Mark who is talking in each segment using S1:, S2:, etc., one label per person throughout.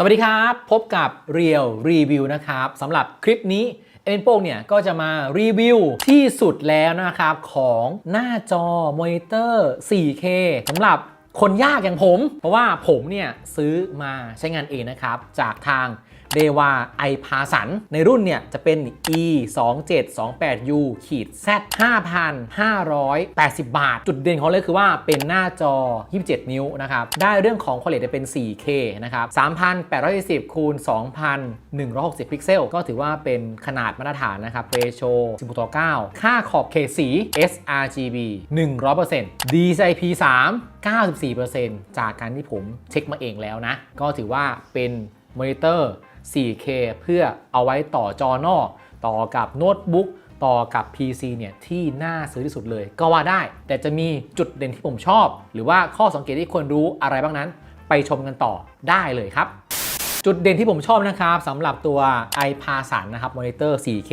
S1: สวัสดีครับ พบกับเรียวรีวิวนะครับสำหรับคลิปนี้เอ็นโป้งเนี่ยก็จะมารีวิวที่สุดแล้วนะครับ ของหน้าจอมอนิเตอร์ 4K สำหรับคนยากอย่างผม เพราะว่าผมเนี่ยซื้อมาใช้งานเองนะครับ จากทาง เดวาไอพาสัน ในรุ่นเนี่ยจะเป็น e 2 7 2 8 u ขีด z 5,580 บาท จุดเด่นของเขาเลยคือว่าเป็นหน้าจอ 27 นิ้วนะครับ ได้เรื่องของคุณภาพเป็น 4K นะครับ 3,820คูณ2,160 พิกเซล ก็ถือว่าเป็นขนาดมาตรฐานนะครับเรโช16ต่อ9ค่าขอบเขตสี sRGB 100% DCI-P 3 94%จากการที่ผมเช็คมาเองแล้วนะ ก็ถือว่าเป็นมอนิเตอร์ 4K เพื่อเอาไว้ต่อจอนอกต่อกับโน้ตบุ๊กต่อกับ PC เนี่ยที่น่าซื้อที่สุดเลย ก็ว่าได้ แต่จะมีจุดเด่นที่ผมชอบ หรือว่าข้อสังเกตที่ควรรู้อะไรบ้างนั้น ไปชมกันต่อได้เลยครับ จุดเด่นที่ผมชอบนะครับสำหรับตัว i p a s a n นะครับมอนิเตอร์ 4K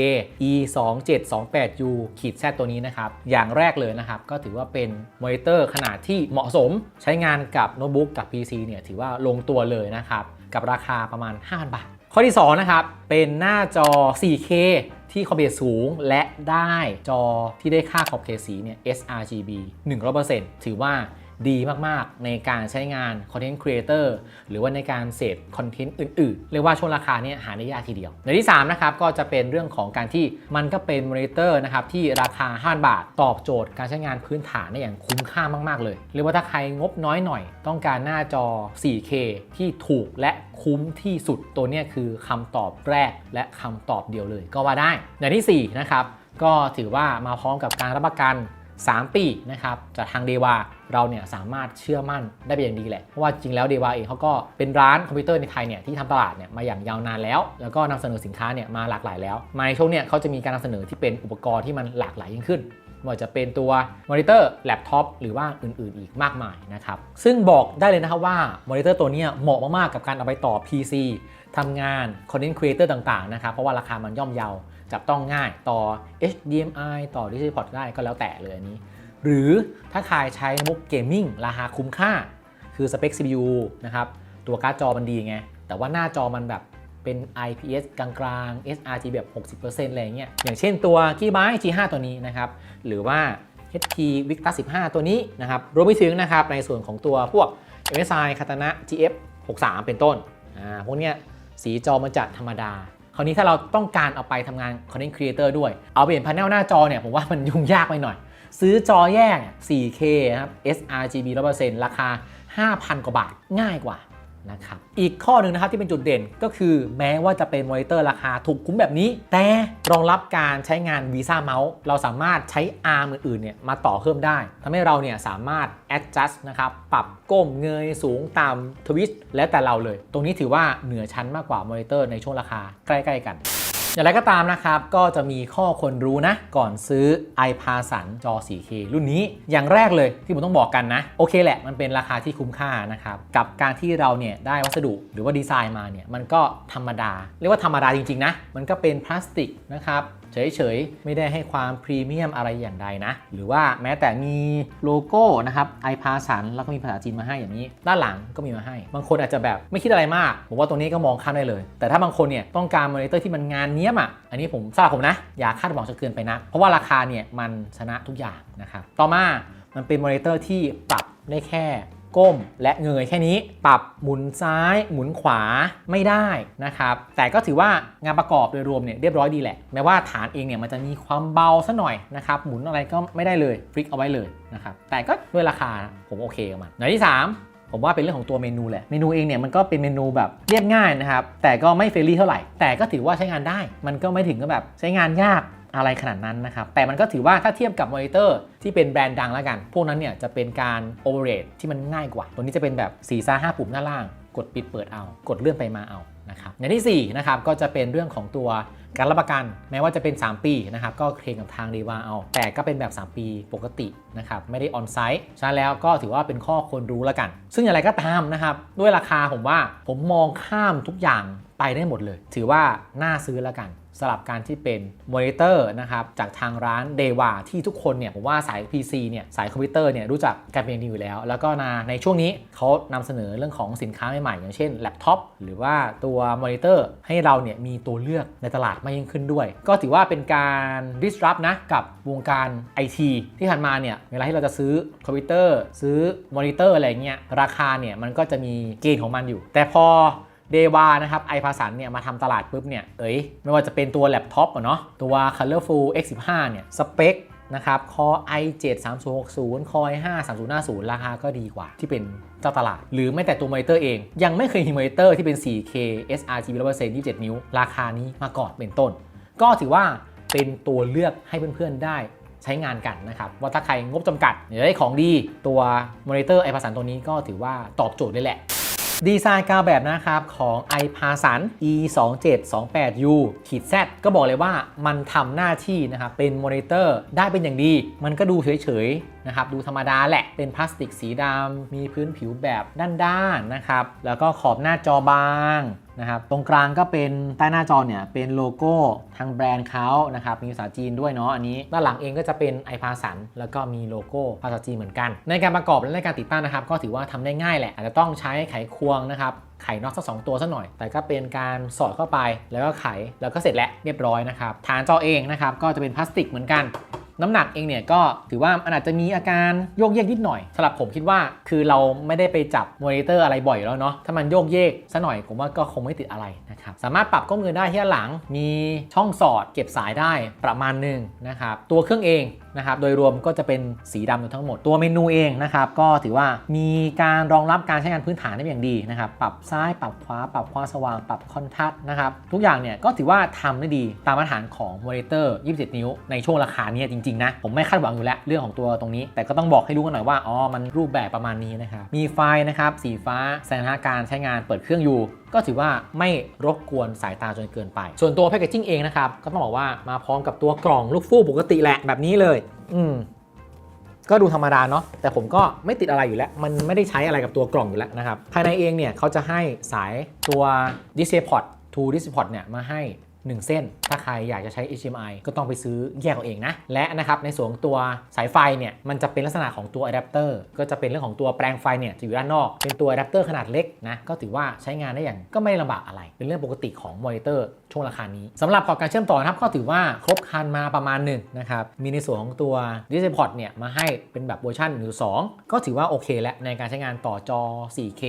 S1: e 2 7 2 8 u ขีด Z ตัวนี้นะครับ อย่างแรกเลยนะครับ ก็ถือว่าเป็นมอนิเตอร์ขนาดที่เหมาะสม ใช้งานกับโน้ตบุ๊กกับ PC เนี่ยถือว่าลงตัวเลยนะครับ กับราคาประมาณ 5,000 บาท ข้อที่ 2 นะครับ เป็นหน้าจอ 4K ที่ขอบเขตสูงและได้จอที่ได้ค่าขอบเขตสีเนี่ย sRGB 100%ถือว่า ดีมากๆ ในการใช้งาน Content Creator หรือว่าในการเสพคอนเทนต์อื่นๆ เรียกว่าช่วงราคาเนี่ยหาได้ยากทีเดียว ในที่3นะครับก็จะเป็นเรื่องของการที่มันก็เป็นมอนิเตอร์นะครับที่ราคา5บาทตอบโจทย์การใช้งานพื้นฐานได้อย่างคุ้มค่ามากๆ เลยเรียกว่าถ้าใครงบน้อยหน่อย ต้องการหน้าจอ 4K ที่ถูกและคุ้มที่สุดตัวเนี้คือคำตอบแรกและคำตอบเดียวเลยก็ว่าได้อย่างที่4นะครับก็ถือว่ามาพร้อมกับการรับประกัน 3 ปีนะครับจากทางเดวาเราเนี่ยสามารถเชื่อมั่นได้เป็นอย่างดีแหละ เพราะว่าจริงแล้วเดวาเองเขาก็เป็นร้านคอมพิวเตอร์ในไทยเนี่ยที่ทำตลาดเนี่ยมาอย่างยาวนานแล้ว แล้วก็นำเสนอสินค้าเนี่ยมาหลากหลายแล้วมาในช่วงเนี่ยเขาจะมีการนำเสนอที่เป็นอุปกรณ์ที่มันหลากหลายยิ่งขึ้นไม่ว่าจะเป็นตัวมอนิเตอร์แล็ปท็อปหรือว่าอื่นๆ อีกมากมายนะครับ ซึ่งบอกได้เลยนะครับว่ามอนิเตอร์ตัวนี้เหมาะมากๆ กับการเอาไปต่อ PC ทำงาน Content Creator ต่างๆนะครับ เพราะว่าราคามันย่อมเยา จับต้องง่ายต่อ HDMI ต่อ DisplayPort ได้ก็แล้วแต่เลยอันนี้ หรือถ้าใครใช้โน้ตบุ๊กเกมมิ่งราคาคุ้มค่า คือสเปค CPU นะครับตัวการ์ดจอมันดีไง แต่ว่าหน้าจอมันแบบเป็น IPS กลางๆ sRGB แบบ 60%อะไรเงี้ย อย่างเช่นตัว Gigabyte G5 ตัวนี้นะครับ หรือว่า HP Victus 15 ตัวนี้นะครับ รวมไปถึงนะครับในส่วนของตัวพวก MSI Katana GF 63 เป็นต้น อ่า พวกเนี้ยสีจอมันจะธรรมดา คราวนี้ถ้าเราต้องการเอาไปทำงาน Content Creator ด้วย เอาเปลี่ยนพาร์เนลหน้าจอเนี่ยผมว่ามันยุ่งยากไปหน่อย ซื้อจอแยก 4K นะครับ sRGB 100%ราคา 5,000 กว่าบาทง่ายกว่า นะครับ อีกข้อหนึ่งนะครับที่เป็นจุดเด่นก็คือแม้ว่าจะเป็นมอนิเตอร์ราคาถูกคุ้มแบบนี้ แต่รองรับการใช้งาน Visa Mouse เราสามารถใช้อาร์มอื่นๆเนี่ยมาต่อเพิ่มได้ทำให้เราเนี่ยสามารถ adjust นะครับปรับก้มเงยสูงต่ำทวิสต์แล้วแต่เราเลย ตรงนี้ถือว่าเหนือชั้นมากกว่ามอนิเตอร์ในช่วงราคาใกล้ ๆ กัน อย่างไรก็ตามนะครับ ก็จะมีข้อควรรู้นะ ก่อนซื้อ i p a s a n จอ 4K รุ่นนี้ อย่างแรกเลยที่ผมต้องบอกกันนะ โอเคแหละมันเป็นราคาที่คุ้มค่านะครับ กับการที่เราเนี่ยได้วัสดุหรือว่าดีไซน์มาเนี่ยมันก็ธรรมดา เรียกว่าธรรมดาจริงๆนะ มันก็เป็นพลาสติกนะครับ เฉยๆ ไม่ได้ให้ความพรีเมียมอะไรอย่างใดนะ หรือว่าแม้แต่มีโลโก้นะครับไอพาสันแล้วก็มีภาษาจีนมาให้อย่างนี้ ด้านหลังก็มีมาให้ บางคนอาจจะแบบไม่คิดอะไรมาก ผมว่าตรงนี้ก็มองข้ามได้เลย แต่ถ้าบางคนเนี่ยต้องการมอนิเตอร์ที่มันงานเนี้ยมอะอันนี้ผมสำหรับผมนะ อย่าคาดหวังจนเกินไปนะเพราะว่าราคาเนี่ยมันชนะทุกอย่างนะครับต่อมามันเป็นมอนิเตอร์ที่ปรับได้แค่ ก้มและเงยแค่นี้ ปรับหมุนซ้ายหมุนขวาไม่ได้นะครับ แต่ก็ถือว่างานประกอบโดยรวมเนี่ยเรียบร้อยดีแหละ แม้ว่าฐานเองเนี่ยมันจะมีความเบาซะหน่อยนะครับ หมุนอะไรก็ไม่ได้เลยฟลิกเอาไว้เลยนะครับ แต่ก็ด้วยราคาผมโอเคกับมันในที่ 3ผมว่าเป็นเรื่องของตัวเมนูแหละ เมนูเองเนี่ยมันก็เป็นเมนูแบบเรียบง่ายนะครับ แต่ก็ไม่เฟรนลี่เท่าไหร่ แต่ก็ถือว่าใช้งานได้ มันก็ไม่ถึงกับแบบใช้งานยาก อะไรขนาดนั้นนะครับ แต่มันก็ถือว่าถ้าเทียบกับมอนิเตอร์ที่เป็นแบรนด์ดังแล้วกัน พวกนั้นเนี่ยจะเป็นการโอเวอร์เรที่มันง่ายกว่า ตัวนี้จะเป็นแบบ4ีซ่าห้าปุ่มหน้าล่าง กดปิดเปิดเอา กดเลื่อนไปมาเอานะครับอย่างที่4นะครับก็จะเป็นเรื่องของตัวการรับประกันแม้ว่าจะเป็น 3 ปีนะครับก็เคลมกับทางดีวาเอา แต่ก็เป็นแบบ 3 ปีปกตินะครับไม่ได้ออนไซต์ฉะนั้แล้วก็ถือว่าเป็นข้อควรรู้แล้วกัน ซึ่งอย่างไรก็ตามนะครับด้วยราคาผมว่าผมมองข้ามทุกอย่างไปได้หมดเลย ถือว่าน่าซื้อแล้วกัน สลับการที่เป็นมอนิเตอร์นะครับจากทางร้านเดวาที่ทุกคนเนี่ยผมว่าสาย PC เนี่ยสายคอมพิวเตอร์เนี่ยรู้จักกันเป็นอย่างดีอยู่แล้ว แล้วก็ในในช่วงนี้เขานำเสนอเรื่องของสินค้าใหม่ๆ อย่างเช่นแล็ปท็อปหรือว่าตัวมอนิเตอร์ให้เราเนี่ยมีตัวเลือกในตลาดมากยิ่งขึ้นด้วย ก็ถือว่าเป็นการ disrupt นะกับวงการ IT ที่ผ่านมาเนี่ยเวลาที่เราจะซื้อคอมพิวเตอร์ ซื้อมอนิเตอร์อะไรเงี้ยราคาเนี่ยมันก็จะมีเกณฑ์ของมันอยู่ แต่พอ เดวานะครับไอพาสันเนี่ยมาทำตลาดปุ๊บเนี่ยเอ้ยไม่ว่าจะเป็นตัวแล็ปท็อปอะเนาะตัว Colorful X15 เนี่ยสเปคนะครับ Core i7 3060 Core i5 3050 ราคาก็ดีกว่าที่เป็นเจ้าตลาด หรือแม้แต่ตัวมอนิเตอร์เอง ยังไม่เคยมีมอนิเตอร์ที่เป็น 4K sRGB 100% 27 นิ้ว ราคานี้มาก่อนเป็นต้น ก็ถือว่าเป็นตัวเลือกให้เพื่อนๆได้ใช้งานกันนะครับ ว่าถ้าใครงบจำกัดอยากได้ของดีตัวมอนิเตอร์ไอพาสันตัวนี้ก็ถือว่าตอบโจทย์เลยแหละ ดีไซน์กาวแบบนะครับของ i p a s a n e 2 7 2 8 u ขีด Z ก็บอกเลยว่ามันทำหน้าที่นะครับเป็นมอนิเตอร์ได้เป็นอย่างดี มันก็ดูเฉยๆ นะครับดูธรรมดาแหละเป็นพลาสติกสีดำมีพื้นผิวแบบด้านๆนะครับแล้วก็ขอบหน้าจอบางนะครับตรงกลางก็เป็นใต้หน้าจอเนี่ยเป็นโลโก้ทางแบรนด์เขานะครับมีภาษาจีนด้วยเนาะอันนี้ด้านหลังเองก็จะเป็น i p a s a n แล้วก็มีโลโก้ภาษาจีนเหมือนกัน ในการประกอบและในการติดตั้งนะครับ ก็ถือว่าทำได้ง่ายแหละ อาจจะต้องใช้ไขควงนะครับไขน็อตสักสองตัวสักหน่อย แต่ก็เป็นการสอดเข้าไปแล้วก็ไขแล้วก็เสร็จแล้วเรียบร้อยนะครับฐานจอเองนะครับก็จะเป็นพลาสติกเหมือนกัน น้ำหนักเองเนี่ยก็ถือว่ามันอาจจะมีอาการโยกเยกนิดหน่อยสำหรับผมคิดว่า คือเราไม่ได้ไปจับมอนิเตอร์อะไรบ่อยแล้วเนาะถ้ามันโยกเยกซะหน่อยผมว่าก็คงไม่ติดอะไรนะครับสามารถปรับก้มเงยได้ที่หลังมีช่องสอดเก็บสายได้ประมาณหนึ่งนะครับตัวเครื่องเอง นะครับโดยรวมก็จะเป็นสีดำทั้งหมด ตัวเมนูเองนะครับก็ถือว่ามีการรองรับการใช้งานพื้นฐานได้อย่างดีนะครับปรับซ้ายปรับขวาปรับความสว่างปรับคอนทราสต์นะครับทุกอย่างเนี่ยก็ถือว่าทำได้ดีตามมาตรฐานของมอนิเตอร์ 27 นิ้ว ในช่วงราคาเนี้จริงๆนะผมไม่คาดหวังอยู่แล้วเรื่องของตัวตรงนี้ แต่ก็ต้องบอกให้รู้กันหน่อยว่าอ๋อมันรูปแบบประมาณนี้นะครับมีไฟนะครับสีฟ้าแสดงการใช้งานเปิดเครื่องอยู่ ก็ถือว่าไม่รบกวนสายตาจนเกินไป ส่วนตัวแพคเกจิ้งเองนะครับ ก็ต้องบอกว่ามาพร้อมกับตัวกล่องลูกฟูกปกติแหละแบบนี้เลย อืมก็ดูธรรมดาเนาะแต่ผมก็ไม่ติดอะไรอยู่แล้ว มันไม่ได้ใช้อะไรกับตัวกล่องอยู่แล้วนะครับ ภายในเองเนี่ยเขาจะให้สายตัว DisplayPort to DisplayPort เนี่ยมาให้ 1 เส้น ถ้าใครอยากจะใช้ HDMI ก็ต้องไปซื้อแยกเอาเองนะ และนะครับในส่วนตัวสายไฟเนี่ยมันจะเป็นลักษณะของตัวอะแดปเตอร์ก็จะเป็นเรื่องของตัวแปลงไฟเนี่ยจะอยู่ด้านนอก เป็นตัวอะแดปเตอร์ขนาดเล็กนะก็ถือว่าใช้งานได้อย่างก็ไม่ลำบากอะไร เป็นเรื่องปกติของมอนิเตอร์ช่วงราคานี้สำหรับพอร์ตการเชื่อมต่อนะครับก็ถือว่าครบครันมาประมาณหนึ่งนะครับมีในส่วนของตัว DisplayPort เนี่ยมาให้เป็นแบบเวอร์ชัน1.2ก็ถือว่าโอเคแล้วในการใช้งานต่อจอ 4K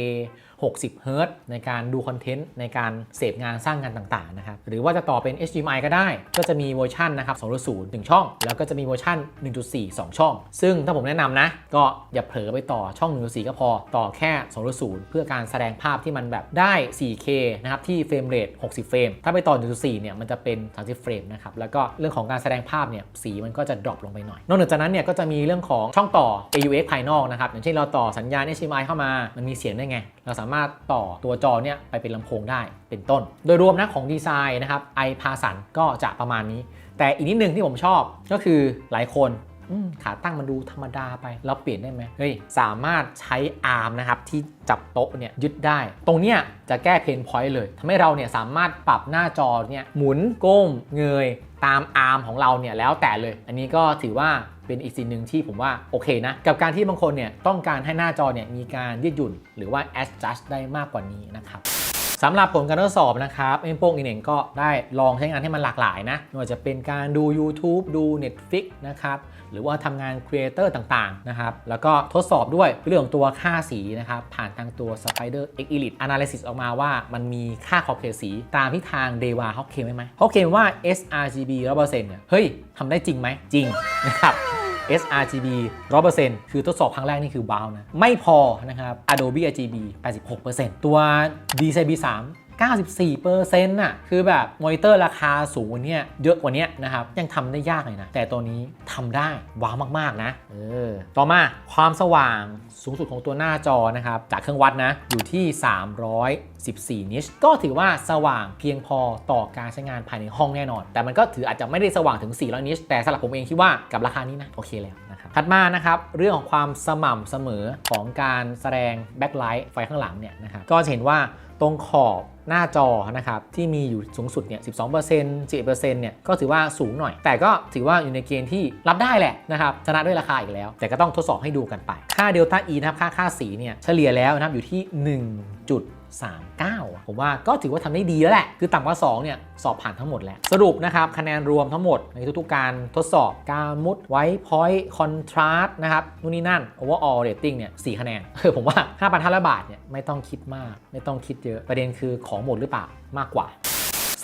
S1: 60เฮิร์ตในการดูคอนเทนต์ในการเสพงานสร้างงานต่างๆนะครับหรือว่าจะต่อเป็น HDMI ก็ได้ ก็จะมีเวอร์ชันนะครับ2.0 1 ช่อง แล้วก็จะมีเวอร์ชัน1.4 2 ช่อง ซึ่งถ้าผมแนะนำนะ ก็อย่าเผลอไปต่อช่อง1.4ก็พอต่อแค่2.0เพื่อการแสดงภาพที่มันแบบได้ 4K นะครับที่เฟรมเรท60 เฟรม ถ้าไปต่อ1.4เนี่ยมันจะเป็น 30 เฟรมนะครับแล้วก็เรื่องของการแสดงภาพเนี่ยสีมันก็จะดรอปลงไปหน่อย นอกจากนั้นเนี่ยก็จะมีเรื่องของช่องต่อ AUX ภายนอกนะครับอย่างเช่นเราต่อสัญญาณ HDMI เข้ามามันมีเสียงได้ไงเราสามารถต่อตัวจอเนี่ยไปเป็นลำโพงได้เป็นต้น โดยรวมนะของดีไซน์นะครับไอพาสันก็จะประมาณนี้ แต่อีกนิดนึงที่ผมชอบก็คือหลายคน ขาตั้งมันดูธรรมดาไป เราเปลี่ยนได้ไหมเฮ้ย สามารถใช้อาร์มนะครับที่จับโต๊ะเนี่ยยึดได้ ตรงเนี้ยจะแก้เพนพอยต์เลยทำให้เราเนี่ยสามารถปรับหน้าจอเนี่ยหมุนก้มเงยตามอาร์มของเราเนี่ยแล้วแต่เลย อันนี้ก็ถือว่าเป็นอีกสิ่งหนึ่งที่ผมว่าโอเคนะ กับการที่บางคนเนี่ยต้องการให้หน้าจอเนี่ยมีการยืดหยุ่น หรือว่า adjust ได้มากกว่านี้นะครับสำหรับผลการทดสอบนะครับเอ็มโป้งอีเน่งก็ได้ลองใช้งานให้มันหลากหลายนะไม่ว่าจะเป็นการดู YouTube ดู Netflix นะครับ หรือว่าทำงานครีเอเตอร์ต่างๆนะครับแล้วก็ทดสอบด้วยเรื่องของตัวค่าสีนะครับผ่านทางตัว Spider X Elite Analysis ออกมาว่ามันมีค่าขอบเขตสี ตามที่ทาง Deva เขาเคลมไว้ไหมเขาเคลมว่า sRGB 100%เนี่ยเฮ้ยทำได้จริงไหมจริงนะครับ sRGB 100%คือทดสอบครั้งแรกนี่คือว้าวนะ ไม่พอนะครับ Adobe RGB 86%ตัว DCB 3 94%น่ะคือแบบมอนิเตอร์ราคาสูงกว่านี้เยอะกว่านี้นะครับ ยังทำได้ยากเลยนะ แต่ตัวนี้ทำได้ว้าวมากๆนะเออต่อมาความสว่างสูงสุดของตัวหน้าจอนะครับ จากเครื่องวัดนะ อยู่ที่ 314 นิชก็ถือว่าสว่างเพียงพอต่อการใช้งานภายในห้องแน่นอน แต่มันก็ถืออาจจะไม่ได้สว่างถึง 400 นิชแต่สำหรับผมเองคิดว่ากับราคานี้นะโอเคแล้วนะครับถัดมานะครับเรื่องของความสม่ำเสมอของการแสดงแบ็คไลท์ไฟข้างหลังเนี่ยนะครับก็จะเห็นว่า ตรงขอบหน้าจอนะครับที่มีอยู่สูงสุดเนี่ย 12% 11%เนี่ยก็ถือว่าสูงหน่อย แต่ก็ถือว่าอยู่ในเกณฑ์ที่รับได้แหละนะครับชนะด้วยราคาอีกแล้ว แต่ก็ต้องทดสอบให้ดูกันไป ค่าเดลต้าอีนะครับค่าค่าสีเนี่ยเฉลี่ยแล้วนะครับอยู่ที่ 1 จุด 39 ผมว่าก็ถือว่าทำได้ดีแล้วแหละ คือต่ำกว่า 2 เนี่ย สอบผ่านทั้งหมดแล้ว สรุปนะครับ คะแนนรวมทั้งหมดในทุกๆการทดสอบการมุดไว้พอยต์คอนทราสต์นะครับ นู่นนี่นั่น overall rating เนี่ย4คะแนนเออผมว่า 5,500 บาทเนี่ยไม่ต้องคิดมาก ไม่ต้องคิดเยอะ ประเด็นคือของหมดหรือเปล่ามากกว่า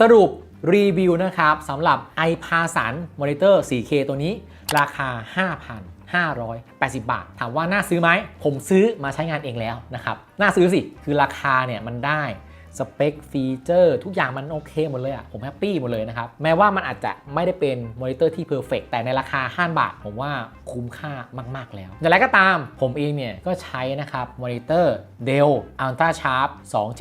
S1: สรุปรีวิวนะครับสำหรับ i p a s a n Monitor 4K ตัวนี้ ราคา 5,000 580 บาท ถามว่าน่าซื้อไหม ผมซื้อมาใช้งานเองแล้วนะครับ น่าซื้อสิ คือราคาเนี่ยมันได้ สเปคฟีเจอร์ทุกอย่างมันโอเคหมดเลยอะผมแฮปปี้หมดเลยนะครับ แม้ว่ามันอาจจะไม่ได้เป็นมอนิเตอร์ที่เพอร์เฟกแต่ในราคา5บาท ผมว่าคุ้มค่ามาก ๆ แล้วอย่างไรก็ตามผมเองเนี่ยก็ใช้นะครับมอนิเตอร์ Dell Ultra Sharp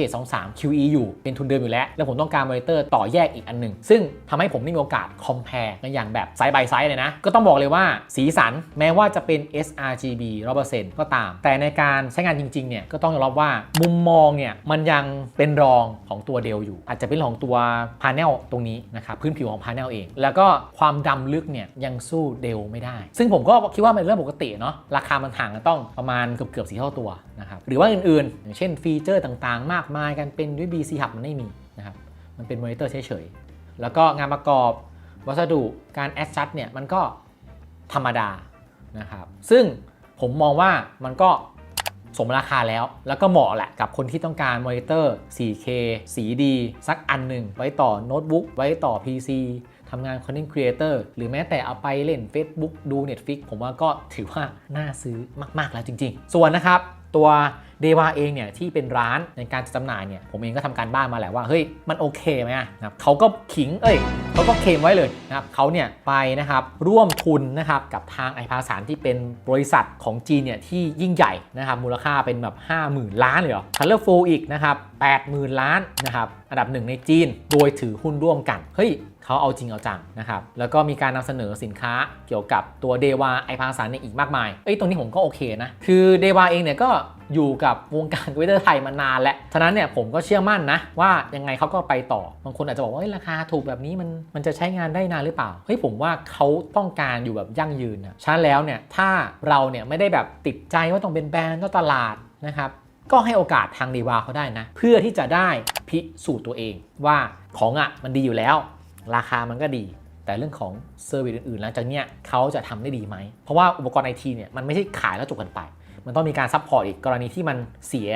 S1: 2723 QE อยู่เป็นทุนเดิมอยู่แล้ว แล้วผมต้องการมอนิเตอร์ต่อแยกอีกอันหนึ่งซึ่งทำให้ผมได้มีโอกาสคอมเพลกันอย่างแบบไซส์ by ไซส์เลยนะ ก็ต้องบอกเลยว่าสีสันแม้ว่าจะเป็น sRGB 100%ก็ตาม แต่ในการใช้งานจริงๆเนี่ยก็ต้องยอมรับว่ามุมมองเนี่ยมันยังเป็นรองของตัวเดลอยู่ อาจจะเป็นของตัวพาเนลตรงนี้นะครับพื้นผิวของพาเนลเอง แล้วก็ความดำลึกเนี่ยยังสู้เดลไม่ได้ ซึ่งผมก็คิดว่ามันเป็นเรื่องปกติเนาะราคามันห่างกันต้องประมาณเกือบเกือบๆสีเท่าตัวนะครับหรือว่าอื่นๆ อย่างเช่นฟีเจอร์ต่างๆ มากมายกันเป็นด้วย BC Hub มันไม่มีนะครับมันเป็นมอนิเตอร์เฉยๆแล้วก็งานประกอบวัสดุการแอดจัดเนี่ยมันก็ธรรมดานะครับซึ่งผมมองว่ามันก็ สมราคาแล้ว แล้วก็เหมาะแหละกับคนที่ต้องการมอนิเตอร์ 4K สีดี สักอันหนึ่ง ไว้ต่อโน้ตบุ๊กไว้ต่อ PC ทำงาน Content Creator หรือแม้แต่เอาไปเล่น Facebook ดู Netflix ผมว่าก็ถือว่าน่าซื้อมาก ๆ แล้วจริง ๆ ส่วนนะครับ ตัวเดวาเองเนี่ยที่เป็นร้านในการจำหน่ายเนี่ยผมเองก็ทำการบ้านมาแหละว่าเฮ้ยมันโอเคไหมนะครับเขาก็ขิงเอ้ยเขาก็เคมไว้เลยนะครับเขาเนี่ยไปนะครับร่วมทุนนะครับกับทางไอพาสารที่เป็นบริษัทของจีนเนี่ยที่ยิ่งใหญ่นะครับมูลค่าเป็นแบบ 50,000 ล้านเลยเหรอคัลเลอร์ฟูอีกนะครับ80,000 ล้านนะครับอันดับหนึ่งในจีนโดยถือหุ้นร่วมกันเฮ้ย เขาเอาจริงเอาจังนะครับแล้วก็มีการนำเสนอสินค้าเกี่ยวกับตัวเดวาไอพาสารเนี่ยอีกมากมายเอ้ยตรงนี้ผมก็โอเคนะ คือเดวาเองเนี่ยก็อยู่กับวงการคอมพิวเตอร์ไทยมานานแล้วฉะนั้นเนี่ยผมก็เชื่อมั่นนะ ว่ายังไงเขาก็ไปต่อบางคนอาจจะบอกว่าเฮ้ยราคาถูกแบบนี้มันมันจะใช้งานได้นานหรือเปล่าเฮ้ยผมว่าเขาต้องการอยู่แบบยั่งยืนนะฉะนั้นแล้วเนี่ยถ้าเราเนี่ยไม่ได้แบบติดใจว่าต้องเป็นแบรนด์ต้องตลาดนะครับก็ให้โอกาสทางดีวาเขาได้นะ เพื่อที่จะได้พิสูจน์ตัวเองว่าของอะมันดีอยู่แล้ว ราคามันก็ดี แต่เรื่องของเซอร์วิสอื่นๆหลังจากเนี้ยเขาจะทำได้ดีไหม เพราะว่าอุปกรณ์ไอทีเนี่ยมันไม่ใช่ขายแล้วจบกันไป มันต้องมีการซัพพอร์ตอีกกรณีที่มันเสีย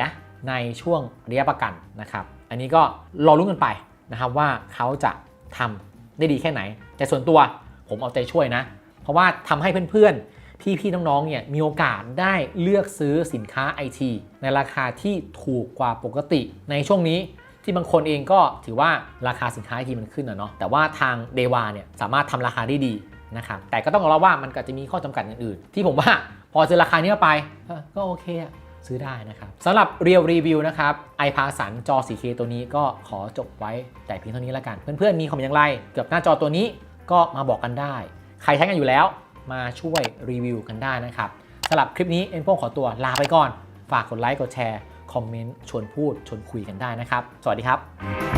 S1: ในช่วงระยะประกันนะครับ อันนี้ก็รอรุ้นกันไปนะครับว่าเขาจะทำได้ดีแค่ไหน แต่ส่วนตัวผมเอาใจช่วยนะ เพราะว่าทำให้เพื่อนๆ พี่ๆ น้องๆ เนี่ยมีโอกาสได้เลือกซื้อสินค้าไอทีในราคาที่ถูกกว่าปกติในช่วงนี้ ที่บางคนเองก็ถือว่าราคาสินค้าทีมันขึ้นนะเนาะแต่ว่าทางเดวาเนี่ยสามารถทำราคาได้ดีนะครับแต่ก็ต้องยอมรับว่ามันก็จะมีข้อจำกัดอื่นๆ ที่ผมว่าพอซื้อราคานี้ไปก็โอเคอะซื้อได้นะครับสำหรับเรียวรีวิวนะครับไอพาสันจอ 4K ตัวนี้ก็ขอจบไว้แต่เพียงเท่านี้แล้วกัน เพื่อนๆมีคอมเมอย่างไรเกี่ยวกับหน้าจอตัวนี้ก็มาบอกกันได้ ใครใช้กันอยู่แล้วมาช่วยรีวิวกันได้นะครับสำหรับคลิปนี้เอ็นโป้งขอตัวลาไปก่อน ฝากกดไลค์กดแชร์ คอมเมนต์ชวนพูดชวนคุยกันได้นะครับ สวัสดีครับ